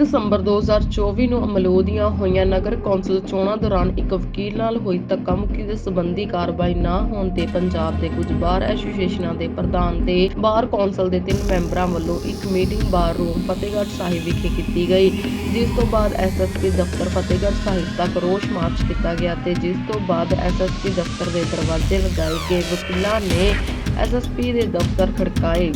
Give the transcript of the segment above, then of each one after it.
ਦਸੰਬਰ 2024 ਨੂੰ ਅਮਲੋਹ ਦੀਆਂ ਹੋਈਆਂ ਨਗਰ ਕੌਂਸਲ ਚੋਣਾਂ ਦੌਰਾਨ ਇੱਕ ਵਕੀਲ ਨਾਲ ਹੋਈ ਧੱਕਾਮੁੱਕੀ ਦੇ ਸੰਬੰਧੀ ਕਾਰਵਾਈ ਨਾ ਹੋਣ ਤੇ ਪੰਜਾਬ ਦੇ ਕੁਝ ਬਾਰ ਐਸੋਸੀਏਸ਼ਨਾਂ ਦੇ ਪ੍ਰਧਾਨ ਤੇ ਬਾਰ ਕੌਂਸਲ ਦੇ ਤਿੰਨ ਮੈਂਬਰਾਂ ਵੱਲੋਂ ਇੱਕ meeting bar room Fatehgarh Sahib ਵਿਖੇ ਕੀਤੀ ਗਈ, ਜਿਸ ਤੋਂ ਬਾਅਦ ਐਸਐਸਪੀ ਦਫ਼ਤਰ ਫਤਿਹਗੜ੍ਹ ਸਾਹਿਬ ਤੱਕ ਰੋਸ ਮਾਰਚ ਕੀਤਾ ਗਿਆ ਤੇ ਜਿਸ ਤੋਂ ਬਾਅਦ ਐਸਐਸਪੀ ਦਫ਼ਤਰ ਦੇ ਦਰਵਾਜ਼ੇ ਲਗਾਏ ਗਏ ਵਕੀਲਾਂ ਨੇ ਐਸਐਸਪੀ ਦੇ ਦਫ਼ਤਰ ਖੜਕਾਏ।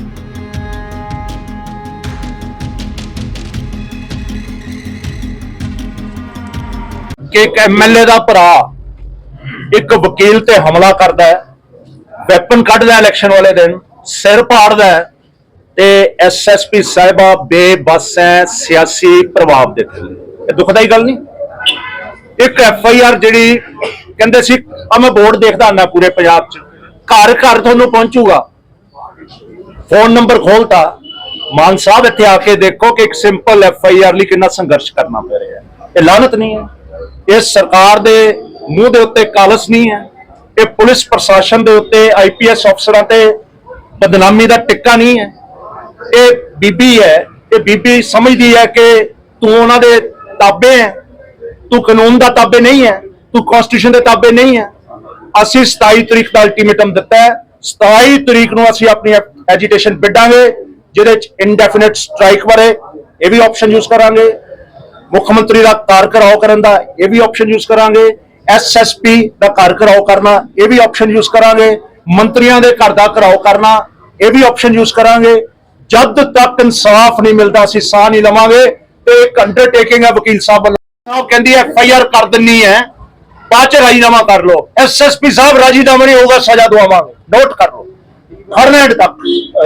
ਕਿ ਇੱਕ ਐਮਐਲਏ ਦਾ ਭਰਾ ਇੱਕ ਵਕੀਲ ਤੇ ਹਮਲਾ ਕਰਦਾ ਹੈ, ਵੈਪਨ ਕੱਢਦਾ ਇਲੈਕਸ਼ਨ ਵਾਲੇ ਦਿਨ, ਸਿਰ ਪਾੜਦਾ ਹੈ ਤੇ ਐਸਐਸਪੀ ਸਾਹਿਬਾ ਬੇਬਸ ਹੈ ਸਿਆਸੀ ਪ੍ਰਭਾਵ ਦੇ ਥੱਲੇ ਇਹ ਦੁਖਦਾਈ ਗੱਲ ਨਹੀਂ? ਇੱਕ ਐਫਆਈਆਰ ਜਿਹੜੀ ਕਹਿੰਦੇ ਸੀ ਆ ਮੈਂ ਬੋਰਡ ਦੇਖਦਾ ਹੁੰਦਾ ਪੂਰੇ ਪੰਜਾਬ 'ਚ, ਘਰ ਘਰ ਤੁਹਾਨੂੰ ਪਹੁੰਚੂਗਾ। ਫੋਨ ਨੰਬਰ ਖੋਲਤਾ, ਮਾਨ ਸਾਹਿਬ ਇੱਥੇ ਆ ਕੇ ਦੇਖੋ ਕਿ ਇੱਕ ਸਿੰਪਲ ਐਫ ਆਈ ਆਰ ਲਈ ਕਿੰਨਾ ਸੰਘਰਸ਼ ਕਰਨਾ ਪੈ ਰਿਹਾ ਹੈ। ਇਹ ਲਾਨਤ ਨਹੀਂ ਹੈ। ਇਹ ਸਰਕਾਰ ਦੇ ਮੂੰਹ ਦੇ ਉੱਤੇ ਕਾਲਸ ਨਹੀਂ ਹੈ। ਇਹ ਪੁਲਿਸ ਪ੍ਰਸ਼ਾਸਨ ਦੇ ਉੱਤੇ ਆਈਪੀਐਸ ਅਫਸਰਾਂ ਤੇ ਬਦਨਾਮੀ ਦਾ ਟਿੱਕਾ ਨਹੀਂ ਹੈ। ਇਹ ਬੀਬੀ ਹੈ। ਇਹ ਬੀਬੀ ਸਮਝਦੀ ਹੈ ਕਿ ਤੂੰ ਉਹਨਾਂ ਦੇ ਤਾਬੇ ਹੈ। ਤੂੰ ਕਾਨੂੰਨ ਦਾ ਤਾਬੇ ਨਹੀਂ ਹੈ। ਤੂੰ ਕਨਸਟੀਟਿਊਸ਼ਨ ਦੇ ਤਾਬੇ ਨਹੀਂ ਹੈ। ਅਸੀਂ 27 ਤਰੀਕ ਦਾ ਅਲਟੀਮੇਟਮ ਦਿੱਤਾ ਹੈ। 27 ਤਰੀਕ ਨੂੰ ਅਸੀਂ ਆਪਣੀ ਐਜੀਟੇਸ਼ਨ ਵਿੱਢਾਂਗੇ, ਜਿਹਦੇ ਚ ਇਨਡੈਫੀਨਿਟ ਸਟ੍ਰਾਈਕ ਬਾਰੇ ਇਹ ਵੀ ਆਪਸ਼ਨ ਯੂਜ਼ ਕਰਾਂਗੇ। ਮੁੱਖ ਮੰਤਰੀ ਦਾ ਘਰ ਘਰਾਓ ਕਰਨ ਦਾ ਇਹ ਵੀ ਆਪਸ਼ਨ ਯੂਜ਼ ਕਰਾਂਗੇ। ਐਸਐਸਪੀ ਦਾ ਘਰ ਘਰਾਓ ਕਰਨਾ, ਇਹ ਵੀ ਆਪਸ਼ਨ ਯੂਜ਼ ਕਰਾਂਗੇ। ਮੰਤਰੀਆਂ ਦੇ ਘਰ ਦਾ ਘਰਾਓ ਕਰਨਾ, ਇਹ ਵੀ ਆਪਸ਼ਨ ਯੂਜ਼ ਕਰਾਂਗੇ। ਜਦ ਤੱਕ ਇਨਸਾਫ ਨਹੀਂ ਮਿਲਦਾ, ਅਸੀਂ ਸਾਹ ਨਹੀਂ ਲਵਾਂਗੇ ਤੇ ਇੱਕ ਅੰਡਰਟੇਕਿੰਗ ਹੈ ਵਕੀਲ ਸਾਹਿਬ ਵੱਲੋਂ। ਉਹ ਕਹਿੰਦੀ ਐਫ ਆਈ ਆਰ ਕਰ ਦਿੰਨੀ ਹੈ, ਬਾਅਦ ਚ ਰਾਜੀਨਾਮਾ ਕਰ ਲਓ। ਐਸਐਸਪੀ ਸਾਹਿਬ, ਰਾਜੀਨਾਮਾ ਨਹੀਂ ਹੋਊਗਾ, ਸਜ਼ਾ ਦਵਾਵਾਂਗੇ। ਨੋਟ ਕਰ ਲਓ। ਹਰ ਤੱਕ।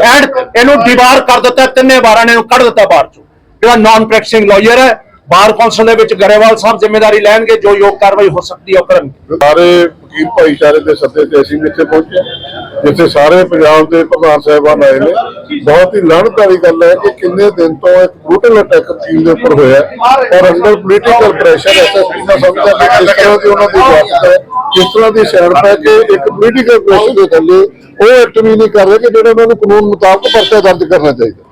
ਐਂਡ ਇਹਨੂੰ ਦੀਵਾਰ ਕਰ ਦਿੱਤਾ, ਤਿੰਨੇ ਬਾਰਾਂ ਨੇ ਇਹਨੂੰ ਕੱਢ ਦਿੱਤਾ ਬਾਹਰ ਚੋਂ। ਜਿਹੜਾ ਨਾਨ ਪ੍ਰੈਕਟਿਸਿੰਗ ਲਾਇਰ ਹੈ ਬਾਰ ਕੌਂਸਲ ਦੇ ਵਿੱਚ ਗਰੇਵਾਲ ਸਾਹਿਬ ਜ਼ਿੰਮੇਵਾਰੀ ਲੈਣਗੇ, ਜੋ ਯੋਗ ਕਾਰਵਾਈ ਹੋ ਸਕਦੀ ਹੈ ਉਹ ਕਰਨਗੇ। ਸਾਰੇ ਵਕੀਲ ਭਾਈਚਾਰੇ ਦੇ ਸੱਦੇ ਤੇ ਅਸੀਂ ਇੱਥੇ ਪਹੁੰਚੇ। ਜਿੱਥੇ ਸਾਰੇ ਪੰਜਾਬ ਦੇ ਪ੍ਰਧਾਨ ਸਾਹਿਬਾਨ ਆਏ ਨੇ। ਬਹੁਤ ਹੀ ਲਾਹਨਤਦਾਰੀ ਗੱਲ ਹੈ ਕਿ ਕਿੰਨੇ ਦਿਨ ਤੋਂ ਇੱਕ ਬਰੂਟਲ ਅਟੈਕ ਵਕੀਲ ਦੇ ਉੱਪਰ ਹੋਇਆ ਔਰ ਅੰਡਰ ਪੋਲੀਟੀਕਲ ਪ੍ਰੈਸ਼ਰ ਐਸਐਸਪੀ ਦਾ ਸਮਝਦਾ ਕਿ ਕਿਸ ਤਰ੍ਹਾਂ ਦੀ ਉਹਨਾਂ ਦੀ ਵਾਸਤਾ ਹੈ, ਕਿਸ ਤਰ੍ਹਾਂ ਦੀ ਸਿਆਣਪ ਹੈ ਕਿ ਇੱਕ ਪੋਲੀਟੀਕਲ ਪ੍ਰੈਸ਼ਰ ਦੇ ਥੱਲੇ ਉਹ ਐਕਟ ਵੀ ਨਹੀਂ ਕਰ ਰਹੇ ਕਿ ਜਿਹੜਾ ਉਹਨਾਂ ਨੂੰ ਕਾਨੂੰਨ ਮੁਤਾਬਕ ਪਰਚਾ ਦਰਜ ਕਰਨਾ ਚਾਹੀਦਾ।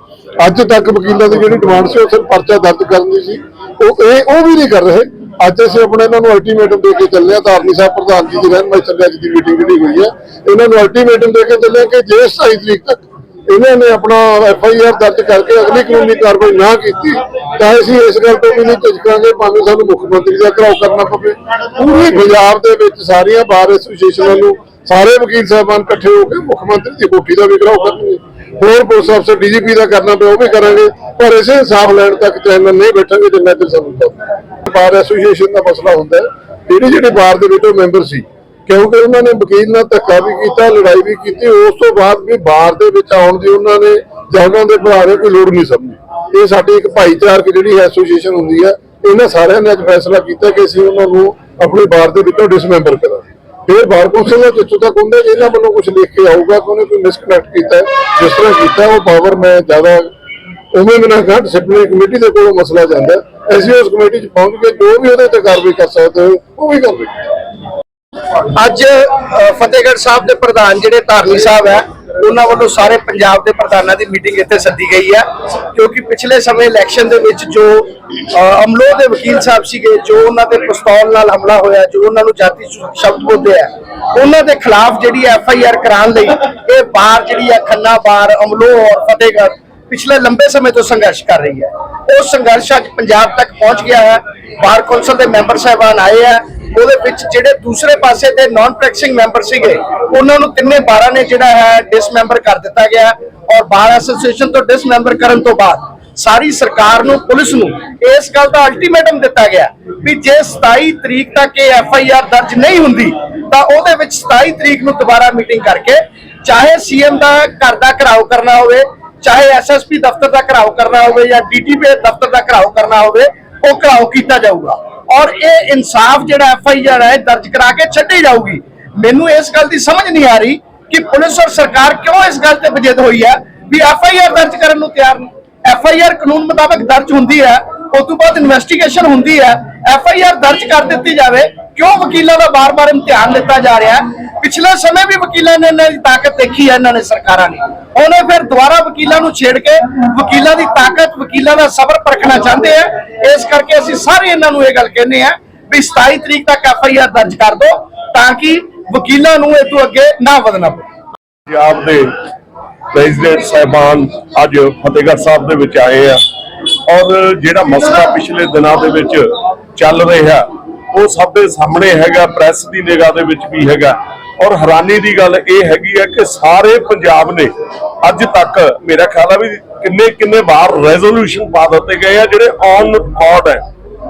ਅੱਜ ਤੱਕ ਵਕੀਲਾਂ ਦੀ ਜਿਹੜੀ ਡਿਮਾਂਡ ਸੀ, ਉਹ ਸਿਰਫ ਪਰਚਾ ਦਰਜ ਕਰਨ ਦੀ ਸੀ। ਉਹ ਇਹ ਉਹ ਵੀ ਨਹੀਂ ਕਰ ਰਹੇ। ਅੱਜ ਅਸੀਂ ਆਪਣੇ ਇਹਨਾਂ ਨੂੰ ਅਲਟੀਮੇਟਮ ਦੇ ਕੇ ਚੱਲੇ ਆ ਧਾਰਨੀ ਸਾਹਿਬ, ਪ੍ਰਧਾਨ ਜੀ ਦੀ ਰਹਿਨਮਾਈ ਥੱਲੇ ਅੱਜ ਦੀ ਮੀਟਿੰਗ ਜਿਹੜੀ ਹੋਈ ਹੈ। ਇਹਨਾਂ ਨੂੰ ਅਲਟੀਮੇਟਮ ਦੇ ਕੇ ਚੱਲੇ ਕਿ ਜੇ 27 ਤਰੀਕ ਤੱਕ ਇਹਨਾਂ ਨੇ ਆਪਣਾ ਐਫ ਆਈ ਆਰ ਦਰਜ ਕਰਕੇ ਅਗਲੀ ਕਾਨੂੰਨੀ ਕਾਰਵਾਈ ਨਾ ਕੀਤੀ, ਤਾਂ ਅਸੀਂ ਇਸ ਗੱਲ ਤੋਂ ਵੀ ਨਹੀਂ ਝਿਜਕਾਂਗੇ, ਭਾਵੇਂ ਸਾਨੂੰ ਮੁੱਖ ਮੰਤਰੀ ਦਾ ਘਰਾਓ ਕਰਨਾ ਪਵੇ। ਪੂਰੇ ਪੰਜਾਬ ਦੇ ਵਿੱਚ ਸਾਰੀਆਂ ਬਾਰ ਐਸੋਸੀਏਸ਼ਨਾਂ ਨੂੰ ਸਾਰੇ ਵਕੀਲ ਸਾਹਿਬਾਨ ਇਕੱਠੇ ਹੋ ਕੇ ਮੁੱਖ ਮੰਤਰੀ ਦੀ ਕੋਠੀ ਦਾ ਵੀ ਘਰਾਓ ਕਰਨਗੇ। ਹੋਰ ਪੁਲਿਸ ਅਫਸਰ ਡੀਜੀਪੀ ਦਾ ਕਰਨਾ ਪਿਆ, ਉਹ ਵੀ ਕਰਾਂਗੇ। ਪਰ ਇਸੇ ਇਨਸਾਫ ਲੈਣ ਤੱਕ ਚੈਨਲ ਨਹੀਂ ਬੈਠਾਂਗੇ ਜਿੰਨਾ ਚਿਰ ਸਾਨੂੰ ਦਮ ਬਾਰ ਐਸੋਸੀਏਸ਼ਨ ਦਾ ਮਸਲਾ ਹੁੰਦਾ ਹੈ। ਜਿਹੜੀ ਬਾਰ ਦੇ ਵਿੱਚ ਮੈਂਬਰ ਸੀ, ਕਿਉਂਕਿ ਉਹਨਾਂ ਨੇ ਵਕੀਲ ਨਾਲ ਧੱਕਾ ਵੀ ਕੀਤਾ, ਲੜਾਈ ਵੀ ਕੀਤੀ, ਉਸ ਤੋਂ ਬਾਅਦ ਵੀ ਬਾਰ ਦੇ ਵਿੱਚ ਆਉਣ ਦੀ ਉਹਨਾਂ ਨੇ ਜਾਂ ਉਹਨਾਂ ਦੇ ਭਰਾ ਨੇ ਕੋਈ ਲੋੜ ਨਹੀਂ ਸਮਝੀ। ਇਹ ਸਾਡੀ ਇੱਕ ਭਾਈਚਾਰਕ ਜਿਹੜੀ ਐਸੋਸੀਏਸ਼ਨ ਹੁੰਦੀ ਹੈ, ਇਹਨਾਂ ਸਾਰਿਆਂ ਨੇ ਅੱਜ ਫੈਸਲਾ ਕੀਤਾ ਕਿ ਅਸੀਂ ਉਹਨਾਂ ਨੂੰ ਆਪਣੀ ਬਾਰ ਦੇ ਵਿੱਚੋਂ ਡਿਸਮੈਂਬਰ ਕਰਾਂ ਫਿਰ ਬਾਹਰ ਕੌਂਸਲ ਦਾ ਜਿੱਥੋਂ ਤੱਕ ਹੁੰਦਾ ਕਿ ਇਹਨਾਂ ਵੱਲੋਂ ਕੁਝ ਲਿਖ ਕੇ ਆਊਗਾ ਕਿ ਉਹਨੇ ਕੋਈ ਮਿਸਕਨੈਕਟ ਕੀਤਾ ਜਿਸ ਤਰ੍ਹਾਂ ਕੀਤਾ, ਉਹ ਪਾਵਰ ਮੈਂ ਜ਼ਿਆਦਾ ਉਵੇਂ ਬਿਨਾਂ ਕਹਾਂ ਡਿਸਪਲਿਨਰੀ ਕਮੇਟੀ ਦੇ ਕੋਲ ਮਸਲਾ ਜਾਂਦਾ ਅਸੀਂ ਉਸ ਕਮੇਟੀ 'ਚ ਪਹੁੰਚ ਕੇ ਜੋ ਵੀ ਉਹਦੇ ਤੇ ਕਾਰਵਾਈ ਕਰ ਸਕਦੇ ਹੋ, ਉਹ ਵੀ ਕਾਰਵਾਈ ਅੱਜ ਫਤਿਹਗੜ੍ਹ ਸਾਹਿਬ ਦੇ ਪ੍ਰਧਾਨ ਜਿਹੜੇ ਧਾਰਨੀ ਸਾਹਿਬ ਹੈ ਉਹਨਾਂ ਵੱਲੋਂ ਸਾਰੇ ਪੰਜਾਬ ਦੇ ਪ੍ਰਧਾਨਾਂ ਦੀ ਮੀਟਿੰਗ ਇੱਥੇ ਸੱਦੀ ਗਈ ਹੈ ਕਿਉਂਕਿ ਪਿਛਲੇ ਸਮੇਂ ਇਲੈਕਸ਼ਨ ਦੇ ਵਿੱਚ ਜੋ ਅ, ਅਮਲੋਹ ਦੇ ਵਕੀਲ ਸਾਹਿਬ ਸੀਗੇ ਜੋ ਉਹਨਾਂ ਤੇ ਪਿਸਤੌਲ ਨਾਲ ਹਮਲਾ ਹੋਇਆ ਜੋ ਉਹਨਾਂ ਨੂੰ ਜਾਤੀ ਸ਼ਬਦ ਬੋਲਦੇ ਆ ਉਹਨਾਂ ਦੇ ਖਿਲਾਫ ਜਿਹੜੀ ਐਫ ਆਈ ਆਰ ਕਰਾਉਣ ਲਈ ਇਹ ਬਾਰ ਜਿਹੜੀ ਹੈ ਖੰਨਾ ਬਾਰ ਅਮਲੋਹ ਔਰ ਫਤਿਹਗੜ੍ਹ ਪਿਛਲੇ ਲੰਬੇ ਸਮੇਂ ਤੋਂ ਸੰਘਰਸ਼ ਕਰ ਰਹੀ ਹੈ। ਉਹ ਸੰਘਰਸ਼ ਅੱਜ ਪੰਜਾਬ ਤੱਕ ਪਹੁੰਚ ਗਿਆ ਹੈ। ਬਾਰ ਕੌਂਸਲ ਦੇ ਮੈਂਬਰ ਸਾਹਿਬਾਨ ਆਏ ਆ। ਉਹਦੇ ਵਿੱਚ ਜਿਹੜੇ ਦੂਸਰੇ ਪਾਸੇ ਦੇ ਨਾਨ ਪ੍ਰੈਕਟਿਸਿੰਗ ਮੈਂਬਰ ਸੀਗੇ, ਉਹਨਾਂ ਨੂੰ ਤਿੰਨੇ 12 ਨੇ ਜਿਹੜਾ ਹੈ ਡਿਸਮੈਂਬਰ ਕਰ ਦਿੱਤਾ ਗਿਆ ਔਰ ਬਾਰ ਐਸੋਸੀਏਸ਼ਨ ਤੋਂ ਡਿਸਮੈਂਬਰ ਕਰਨ ਤੋਂ ਬਾਅਦ ਸਾਰੀ ਸਰਕਾਰ ਨੂੰ, ਪੁਲਿਸ ਨੂੰ ਇਸ ਗੱਲ ਦਾ ਅਲਟੀਮੇਟਮ ਦਿੱਤਾ ਗਿਆ ਵੀ ਜੇ 27 ਤਰੀਕ ਤੱਕ ਇਹ ਐਫ ਆਈ ਆਰ ਦਰਜ ਨਹੀਂ ਹੁੰਦੀ, ਤਾਂ ਉਹਦੇ ਵਿੱਚ 27 ਤਰੀਕ ਨੂੰ ਦੁਬਾਰਾ ਮੀਟਿੰਗ ਕਰਕੇ ਚਾਹੇ ਸੀਐਮ ਦਾ ਘਰ ਦਾ ਘਰਾਓ ਕਰਨਾ ਹੋਵੇ, ਚਾਹੇ ਐਸਐਸਪੀ ਦਫ਼ਤਰ ਦਾ ਘਰਾਓ ਕਰਨਾ ਹੋਵੇ ਜਾਂ ਡੀਟੀਪੀ ਦਫ਼ਤਰ ਦਾ ਘਰਾਓ ਕਰਨਾ ਹੋਵੇ, ਉਹ ਘਰਾਓ ਕੀਤਾ ਜਾਊਗਾ। ਔਰ ਇਹ ਇਨਸਾਫ ਜਿਹੜਾ ਐਫ ਆਈ ਆਰ ਹੈ ਦਰਜ ਕਰਾ ਕੇ ਛੱਡੀ ਜਾਊਗੀ। ਮੈਨੂੰ ਇਸ ਗੱਲ ਦੀ ਸਮਝ ਨਹੀਂ ਆ ਰਹੀ ਕਿ ਪੁਲਿਸ ਔਰ ਸਰਕਾਰ ਕਿਉਂ ਇਸ ਗੱਲ ਤੇ ਬਜਿੱਦ ਹੋਈ ਹੈ ਵੀ ਐਫ ਆਈ ਆਰ ਦਰਜ ਕਰਨ ਨੂੰ ਤਿਆਰ ਨਹੀਂ ਐਫ ਆਈ ਆਰ ਕਾਨੂੰਨ ਮੁਤਾਬਕ ਦਰਜ ਹੁੰਦੀ ਹੈ, ਉਸ ਤੋਂ ਬਾਅਦ ਇਨਵੈਸਟੀਗੇਸ਼ਨ ਹੁੰਦੀ ਹੈ। ਐਫ ਆਈ ਆਰ ਦਰਜ ਕਰ ਦਿੱਤੀ ਜਾਵੇ ਕਿਉਂ ਵਕੀਲਾਂ ਦਾ ਬਾਰ-ਬਾਰ ਇਮਤਿਹਾਨ ਦਿੱਤਾ ਜਾ ਰਿਹਾ ਹੈ? ਪਿਛਲੇ ਸਮੇਂ ਵੀ ਵਕੀਲਾਂ ਨੇ ਇਹਨਾਂ ਦੀ ਤਾਕਤ ਦੇਖੀ ਹੈ, ਇਹਨਾਂ ਨੇ ਸਰਕਾਰਾਂ ਨੇ। ਉਹਨੇ ਫਿਰ ਦੁਬਾਰਾ ਵਕੀਲਾਂ ਨੂੰ ਛੇੜ ਕੇ ਵਕੀਲਾਂ ਦੀ ਤਾਕਤ, ਵਕੀਲਾਂ ਦਾ ਸਬਰ ਪਰਖਣਾ ਚਾਹੁੰਦੇ ਆ। ਇਸ ਕਰਕੇ ਅਸੀਂ ਸਾਰੇ ਇਹਨਾਂ ਨੂੰ ਇਹ ਗੱਲ ਕਹਿੰਦੇ ਆ ਵੀ 27 ਤਰੀਕ ਤੱਕ ਐਫ ਦਰਜ ਕਰ ਦਿਓ ਤਾਂ ਕਿ ਵਕੀਲਾਂ ਨੂੰ ਇਹ ਤੋਂ ਅੱਗੇ ਨਾ ਵਧਣਾ ਪਵੇ। ਪੰਜਾਬ ਦੇ ਪ੍ਰੈਜ਼ੀਡੈਂਟ ਸਾਹਿਬਾਨ ਅੱਜ ਫਤਿਹਗੜ੍ਹ ਸਾਹਿਬ ਦੇ ਵਿੱਚ ਆਏ ਆ। ਔਰ ਜਿਹੜਾ ਮਸਲਾ ਪਿਛਲੇ ਦਿਨਾਂ ਦੇ ਵਿੱਚ ਚੱਲ ਰਿਹਾ ਉਹ ਸਭ ਦੇ ਸਾਹਮਣੇ ਹੈਗਾ ਪ੍ਰੈਸ ਦੀ ਨਿਗਾਹ ਦੇ ਵਿੱਚ ਵੀ ਹੈਗਾ। ਔਰ ਹੈਰਾਨੀ ਦੀ ਗੱਲ ਇਹ ਹੈਗੀ ਹੈ ਕਿ ਸਾਰੇ ਪੰਜਾਬ ਨੇ ਅੱਜ ਤੱਕ ਮੇਰਾ ਖਿਆਲ ਆ ਵੀ ਕਿੰਨੇ ਕਿੰਨੇ ਵਾਰ ਰੈਜ਼ੋਲੂਸ਼ਨ ਪਾ ਦਿੱਤੇ ਗਏ ਆ, ਜਿਹੜੇ ਔਨ ਰਿਕਾਰਡ ਹੈ।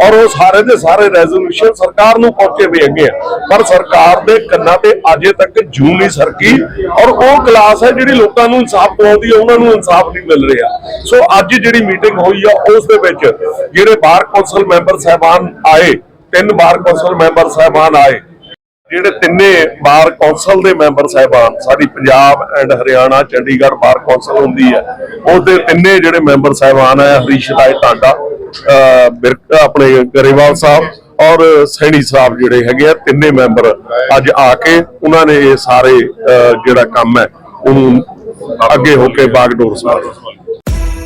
ਔਰ ਉਹ ਸਾਰੇ ਦੇ ਸਾਰੇ ਰੈਜ਼ੋਲੂਸ਼ਨ ਸਰਕਾਰ ਨੂੰ ਪਹੁੰਚੇ ਵੀ ਹੈਗੇ ਆ। ਪਰ ਸਰਕਾਰ ਦੇ ਕੰਨਾਂ ਤੇ ਅਜੇ ਤੱਕ ਜੂ ਨਹੀਂ ਸਰਕੀ। ਔਰ ਉਹ ਕਲਾਸ ਹੈ ਜਿਹੜੀ ਲੋਕਾਂ ਨੂੰ ਇਨਸਾਫ ਦਿਵਾਉਂਦੀ ਹੈ, ਉਹਨਾਂ ਨੂੰ ਇਨਸਾਫ ਨਹੀਂ ਮਿਲ ਰਿਹਾ। ਸੋ ਅੱਜ ਜਿਹੜੀ ਮੀਟਿੰਗ ਹੋਈ ਆ, ਉਸ ਦੇ ਵਿੱਚ ਜਿਹੜੇ ਬਾਰ ਕੌਂਸਲ ਮੈਂਬਰ ਸਾਹਿਬਾਨ ਆਏ ਤਿੰਨ ਬਾਰ ਕੌਂਸਲ ਮੈਂਬਰ ਸਾਹਿਬਾਨ ਆਏ। ਜਿਹੜੇ ਤਿੰਨੇ ਬਾਰ ਕੌਂਸਲ ਦੇ ਮੈਂਬਰ ਸਾਹਿਬਾਨ, ਸਾਡੀ Punjab and Haryana, Chandigarh bar council ਹੁੰਦੀ ਹੈ। ਉਹਦੇ ਤਿੰਨੇ ਜਿਹੜੇ ਮੈਂਬਰ ਸਾਹਿਬਾਨ ਆ, ਹਰੀਸ਼ ਰਾਏ ਟਾਂਡਾ, ਅਹ, ਬਿਰਕ, ਆਪਣੇ ਗਰੇਵਾਲ ਸਾਹਿਬ ਔਰ ਸੈਣੀ ਸਾਹਿਬ ਜਿਹੜੇ ਹੈਗੇ ਆ, ਤਿੰਨੇ ਮੈਂਬਰ ਅੱਜ ਆ ਕੇ ਉਹਨਾਂ ਨੇ ਇਹ ਸਾਰੇ ਜਿਹੜਾ ਕੰਮ ਹੈ, ਉਹਨੂੰ ਅੱਗੇ ਹੋ ਕੇ ਬਾਗਡੋਰ ਸਾਹਿਬ